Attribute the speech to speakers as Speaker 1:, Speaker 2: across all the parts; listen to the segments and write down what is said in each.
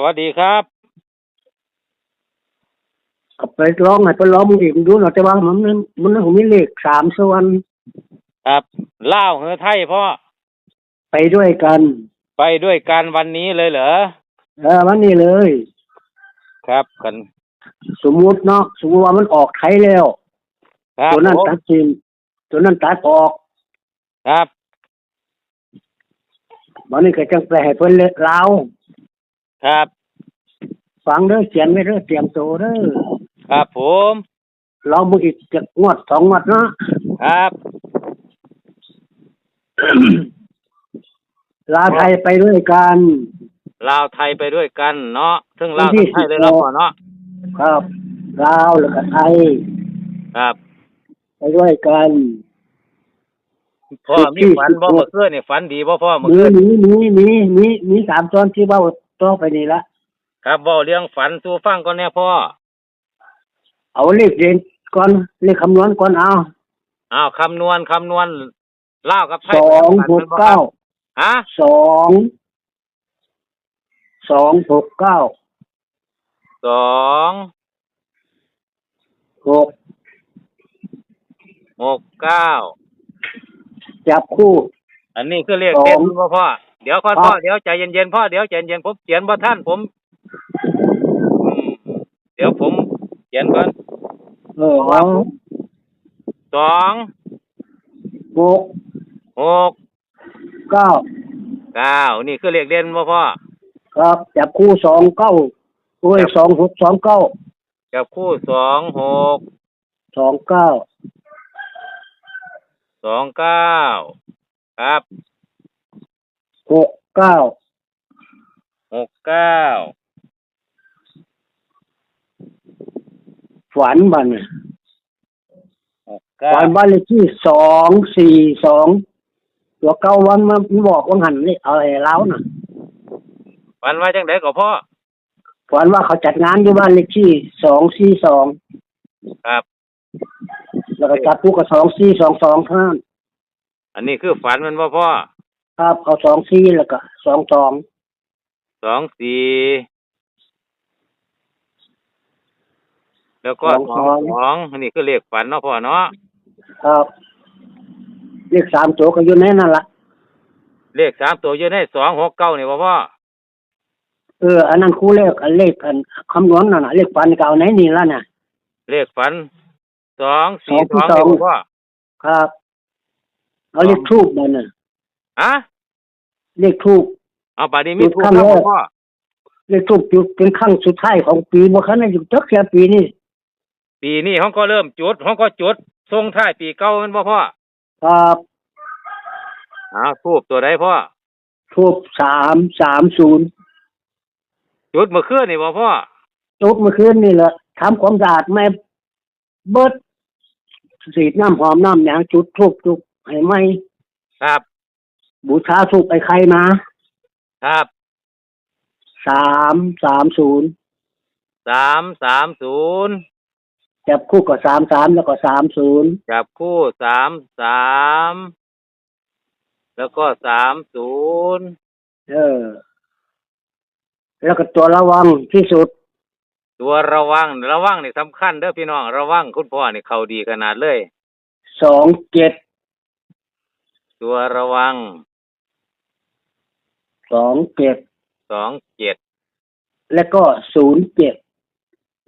Speaker 1: สวัสดีครับ
Speaker 2: ก็ไปร้องให้ไปร้องมึงอีกดูหน่อยแต่ว่ามันมันมันผมมีเลขสามส่วน
Speaker 1: ครับเล่าวเฮือไทยพ่อ
Speaker 2: ไปด้วยกัน
Speaker 1: ไปด้วยกันวันนี้เลยเหรอ
Speaker 2: เออวันนี้เลย
Speaker 1: ครับกัน
Speaker 2: สมมุติเนาะสมมติว่ามันออกไทยแล้ว
Speaker 1: ครับ
Speaker 2: ตัวนั้น
Speaker 1: ผม
Speaker 2: ตัดสินตัวนั้นตัดออก
Speaker 1: ครับ
Speaker 2: วันนี้ก็จังไปให้เพิ่นเลขลาว
Speaker 1: ครับ
Speaker 2: ฟังเด้อเขียนไว้เด้อเตรียมตัวเด้อ
Speaker 1: ครับผม
Speaker 2: ลองมึงอีกจะงวดสองงวดเนาะ
Speaker 1: ครับ
Speaker 2: ลาวไทยไปด้วยกัน
Speaker 1: ลาวไทยไปด้วยกันเนาะซึ่งลาว
Speaker 2: วันที่
Speaker 1: กับไทยเลยเนาะ
Speaker 2: 16
Speaker 1: พ่อเนาะ
Speaker 2: ครับลาวแล้วก็ไทย
Speaker 1: ครับ
Speaker 2: ไปด้วยกัน
Speaker 1: พ่อ
Speaker 2: ที่
Speaker 1: มีฝันบ่
Speaker 2: 16
Speaker 1: เมื่อคืนนี่ฝันดีบ่พ่อเมื่อ
Speaker 2: มี
Speaker 1: คืน
Speaker 2: มีมีมีมีมีสามตอนที่เบ้า ต่อไปนี่ละ
Speaker 1: ครับเว้าเรื่องฝันสู่ฟังก่อนแน่พ่อ
Speaker 2: เอาเลขเด่นก่อนเลขคำนวณก่อนเอา
Speaker 1: อ้าวคำนวณคำนวณลาวกับไทย
Speaker 2: สองหกเก้า
Speaker 1: ฮะ
Speaker 2: สองสองหกเก้า
Speaker 1: สอง
Speaker 2: หก
Speaker 1: หกเก้า
Speaker 2: จับคู่
Speaker 1: อันนี้คือเลข
Speaker 2: สอง
Speaker 1: เด่นพ่อพ่อ เดี๋ยวก่อน
Speaker 2: ครับ
Speaker 1: พ่อเดี๋ยวใจเย็นๆพ่อเดี๋ยวใจเย็นๆผมเขียนบ่ท่านผมอืมเดี๋ยวผมเขียนก่อน
Speaker 2: เออเอา
Speaker 1: สอง
Speaker 2: หก
Speaker 1: หก
Speaker 2: เก้า
Speaker 1: เก้านี่คือเลขเด่นพ่อพ่อ
Speaker 2: ครับจับคู่สองเก้าโอ้ยสองหกสองเก้า
Speaker 1: จับคู่สองหก
Speaker 2: สองเก้า
Speaker 1: สองเก้าครับ
Speaker 2: หกเก้า
Speaker 1: หกเก้า
Speaker 2: ฝันบัดนย
Speaker 1: หกเก้า
Speaker 2: ฝันบ้านเลขที่สองสี่สองตัวเก้าวันมามันบอกว่าหันเลขเอาไอ้เล้าน่ะ
Speaker 1: ฝันว่าจังไดก็พ่อ
Speaker 2: ฝันว่าเขาจัดงานอยู่บ้านเลขที่สองสี่สอง
Speaker 1: ครับ
Speaker 2: แล้วก็จับคู่กับสองสี่สองสองเท่านั้น
Speaker 1: อันนี้คือฝันมันพ่อพ่อ
Speaker 2: ครับเอาสองสี่แล้วก็สองสอง
Speaker 1: สองสี่แล้วก็สองสองอันนี้คือเลขฝันเนาะพ่อเนาะ
Speaker 2: ครับ เลขสามตัวก็อยู่ในนั่นละ
Speaker 1: เลขสามตัวอยู่ในสองหกเก้านี่พ่อพ่อ
Speaker 2: เอออันนั้นคู่เลขอันเลขอันคำนวณนั่นน่ะเลขปันก็เอาไหนนี่ละน่ะ
Speaker 1: เลขฝันสองสี่
Speaker 2: ส
Speaker 1: ส
Speaker 2: อ
Speaker 1: องง
Speaker 2: ที่
Speaker 1: นี่
Speaker 2: สอง
Speaker 1: พ่อ
Speaker 2: ครับเอาเลขทูบนั่นน่ะ
Speaker 1: อะ
Speaker 2: เลขทูบ
Speaker 1: เอาป่านนี้มี
Speaker 2: อยู่
Speaker 1: ถูก
Speaker 2: ข้าง
Speaker 1: แล้ว
Speaker 2: โล
Speaker 1: พ่อกพ่อ
Speaker 2: เลขทูบจุดเป็นครั้งสุดท้ายของปีบ่คันได้อยู่จักแค่ปีนี้
Speaker 1: ปีนี้ห้องก็เริ่มจุดห้องก็จุดส่งท้ายปีเก่าแมันบ่พ่อ
Speaker 2: ครับ
Speaker 1: อ้าวทูบตัวใดพ่อ
Speaker 2: ทูบสามสามศูนย์
Speaker 1: จุดเมื่อคืนนี่บ่พ่อ
Speaker 2: จุดเมื่อคืนนี่แหละทำความสะอาดไม่เบิดสีดน้ำหอมน้ำหยางจุดทูบจุดให้ไหม
Speaker 1: ครับ
Speaker 2: บูชาทูบไปใครมา
Speaker 1: ครับ
Speaker 2: สามสามศูนย์
Speaker 1: สามสามศูนย์
Speaker 2: จับคู่กับสามสามแล้วก็สามศูนย์
Speaker 1: จับคู่สามสามแล้วก็สามศูนย์
Speaker 2: เออ แล้วก็ตัวระวังที่สุด
Speaker 1: ตัวระวังระวังนี่สำคัญเด้อพี่น้องระวังคุณพ่อนี่เขาดีขนาดเลย
Speaker 2: สองเจ็ด
Speaker 1: ตัวระวัง
Speaker 2: สองเจ็ด
Speaker 1: สองเจ็ด
Speaker 2: แล้วก็ศูนย์เจ็ด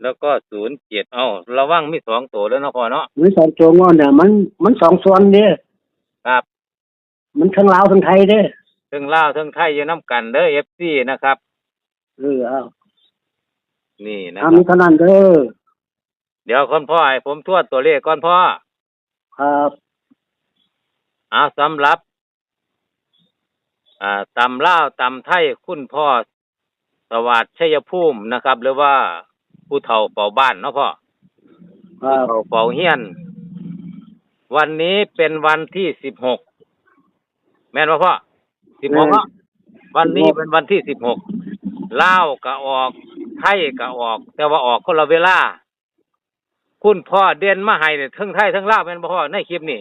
Speaker 1: แล้วก็ศูนย์เจ็ดเอ้าระวังมีสองตัวแล้วเนาะพ่อเนาะ
Speaker 2: มันสองตัวงอนเนี่ยมันมันสองส่วนเด้อ
Speaker 1: ครับ
Speaker 2: มันทั้งลาวทั้งไทยเด้อ
Speaker 1: ทั้งลาวทั้งไทยอยู่น้ำกันเด้อเอฟซีนะครับ
Speaker 2: เออเอา
Speaker 1: นี่นะค
Speaker 2: ทำ
Speaker 1: รับ
Speaker 2: นี้เท่านั้นเด้อ
Speaker 1: เดี๋ยวคนพ่อให้ผมทวดตัวเลขก่อนพ่อ
Speaker 2: ครับ
Speaker 1: เอาสำหรับ อ่าตำล่าวตำไทยคุณพ่อสวัสดิ์ชัยภูมินะครับ หรือว่าผู้เฒ่าเฝ้าบ้านเนาะพ่อ
Speaker 2: ครับ
Speaker 1: เฝ้าเฝ้าเฮียน วันนี้เป็นวันที่สิบหกแม่นว่าพ่อสิบหกเนาะวันนี้เป็นวันที่สิบหกเล่าวก็ออกไทยก็ออก แต่ว่าออกคนละเวลา คุณพ่อเด่นมาให้เนี่ยทั้งไทยทั้งลาวแม่นบ่พ่อในคลิปนี้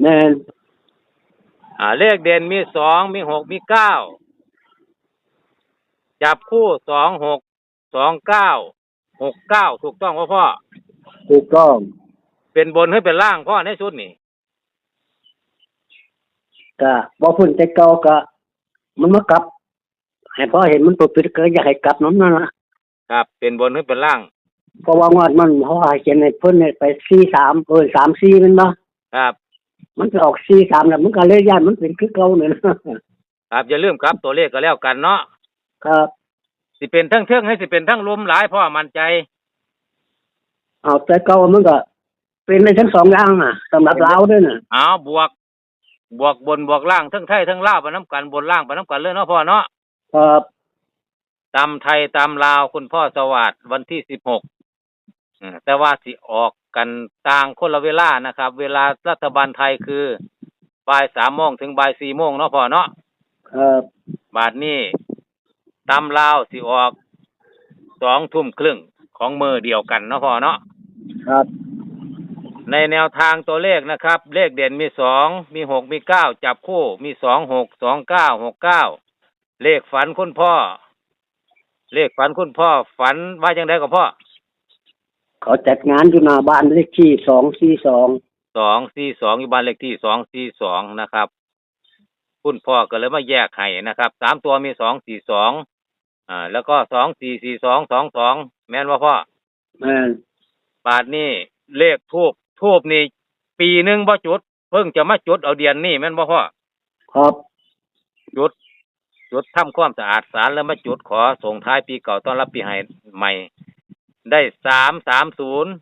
Speaker 2: แม่น
Speaker 1: อ่าเลขเด่นมีสองมีหกมีเก้าจับคู่สองหกสองเก้าหกเก้าถูกต้องพ่อพ่อ
Speaker 2: ถูกต้อง
Speaker 1: เป็นบนให้เป็นล่างพ่อในชุดนี่
Speaker 2: ก็บ่พุ่นแต่เก่าก็ มันมากลับ ให้พ่อเห็นมันตัวปิดก็อยากให้กลับน้ำนั่นนะครับ
Speaker 1: เป็นบนให้เป็นล่าง
Speaker 2: เพราะว่างวดมันเขาให้เขียนให้เพิ่นให้ไป43เออ34แม่นบ่
Speaker 1: ครับ
Speaker 2: มันจะออก43แล้วมันก็เลยย่านมันเป็นคือเก่าเนี่ยนะครับ
Speaker 1: อย่าลืมครับตัวเลขก็แล้วกันเนาะ
Speaker 2: ครับ
Speaker 1: สิเป็นทั้งเทื่องให้สิเป็นทั้งลมหลายพ่อมั่นใจ
Speaker 2: เอาแต่เก่ามันก็ เป็นได้ทั้งสองอย่างน่ะสำหรับลาวด้วยน่ะ
Speaker 1: เอาบวก บวกบนบวกล่างทั้งไทยทั้งลาวไปน้ำกันบนล่างไปน้ำกันเลยเนาะพ่อเนาะ
Speaker 2: ครับ
Speaker 1: ตามไทยตามลาวคุณพ่อสวัสดิ์วันที่สิบหก แต่ว่าสิออกกันต่างคนละเวลานะครับ เวลารัฐบาลไทยคือบ่ายสามโมงถึงบ่ายสี่โมงเนาะพ่อเนาะ
Speaker 2: ครับ
Speaker 1: บาทนี้ตามลาวสิออกสองทุ่มครึ่งของมือเดียวกันเนาะพ่อเนาะ
Speaker 2: ครับ
Speaker 1: ในแนวทางตัวเลขนะครับ เลขเด่นมีสองมีหกมีเก้าจับคู่มีสองหกสองเก้าหกเก้าเลขฝันคุณพ่อ เลขฝันคุณพ่อ ฝันว่าจังไดกับพ่อ
Speaker 2: เขาจัดงานอยู่หน้าบ้านเลขที่242
Speaker 1: สองสี่สองอยู่บ้านเลขที่สองสี่สองนะครับ คุณพ่อก็เลยมาแยกให้นะครับสามตัวมีสองสี่สองอ่า แล้วก็สองสี่สี่สองสองสองแม่นว่าพ่อ
Speaker 2: แม่น
Speaker 1: บาทนี่เลขทูบทูบนี่ปีหนึ่งบ่จุด เพิ่งจะมาจุดเอาเดือนนี่แม่นบ่พ่อ
Speaker 2: ครับ
Speaker 1: จุดจุดทำความสะอาดศาลแล้วมาจุดขอส่งท้ายปีเก่าต้อนรับปีใหม่ใหม่ ได้สามสามศูนย์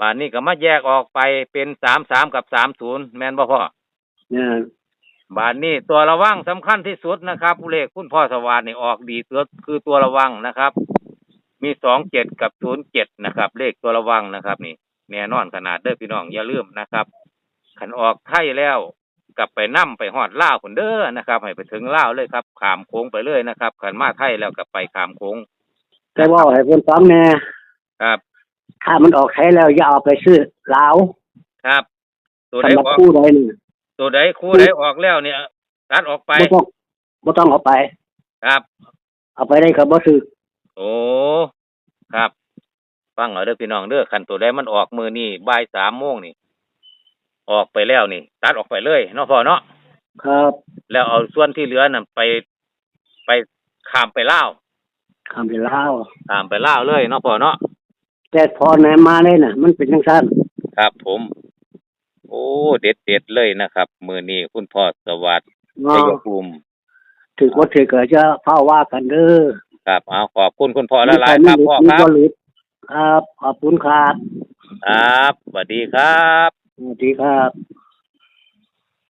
Speaker 1: บาทนี้ก็มาแยกออกไปเป็นสามสามกับสามศูนย์แม่นบ่พ่อ
Speaker 2: แม่น
Speaker 1: บาทนี้ตัวระวังสำคัญที่สุดนะครับเลขคุณพ่อสวัสดิ์นี่ออกดีตัวคือตัวระวังนะครับ มีสองเจ็ดกับศูนย์เจ็ดนะครับ เลขตัวระวังนะครับ นี่แน่นอนขนาดเด้อพี่น้องอย่าลืมนะครับขันออกไทยแล้วกลับไปนั่มไปหอดล่าวคนเด้อนะครับ ให้ไปถึงล่าวเลยครับขามโค้งไปเลยนะครับขันมาไทยแล้วกลับไปขามโค้ง
Speaker 2: แต่ว่าให้เพิ่นฟังแน่
Speaker 1: ครับ
Speaker 2: ถ้ามันออกใช้แล้วอย่าเอาไปซื้อลาว
Speaker 1: ครับ ตัวใด
Speaker 2: สำหรับ
Speaker 1: ออก
Speaker 2: คู่ใดนี่
Speaker 1: ตัวใดคู่ใดออกแล้วเนี่ยตัดออกไป
Speaker 2: บ่ต้องบ่ต้องเอาไป
Speaker 1: ครับ
Speaker 2: เอาไปได้ก็บ่ซื้อ
Speaker 1: โอ้ครับ ฟังเอาเด้อพี่น้องเด้อคันตัวใดมันออกมือนี่บ่ายสามโมงนี่ ออกไปแล้วนี่ ตัดออกไปเลยเนาะพ่อเนาะ
Speaker 2: ครับ
Speaker 1: แล้วเอาส่วนที่เหลือนั่นไป ไปข้ามไปล่าว
Speaker 2: คำเป็นลาว
Speaker 1: ข้ามไปล่าวเลยเนาะพ่อเนาะ
Speaker 2: แต่พอแหนมาเลยน่ะ มันเป็นจังซั่น
Speaker 1: ครับ ผม โอ้เด็ดเด็ดๆเลยนะครับ มือนี้คุณพ่อสวัสดิ์
Speaker 2: เนาะ
Speaker 1: ชัยภูมิ
Speaker 2: ถือว่าถือก็จะเฝ้าว่ากันเด้อ
Speaker 1: ครับเอาขอบคุณคุณพ่อละลายๆครับพ่อ
Speaker 2: มี
Speaker 1: ครับ
Speaker 2: บ่หลุดครับขอบคุณครับ
Speaker 1: ครับสวัสดีครับ
Speaker 2: สวัสดีครับ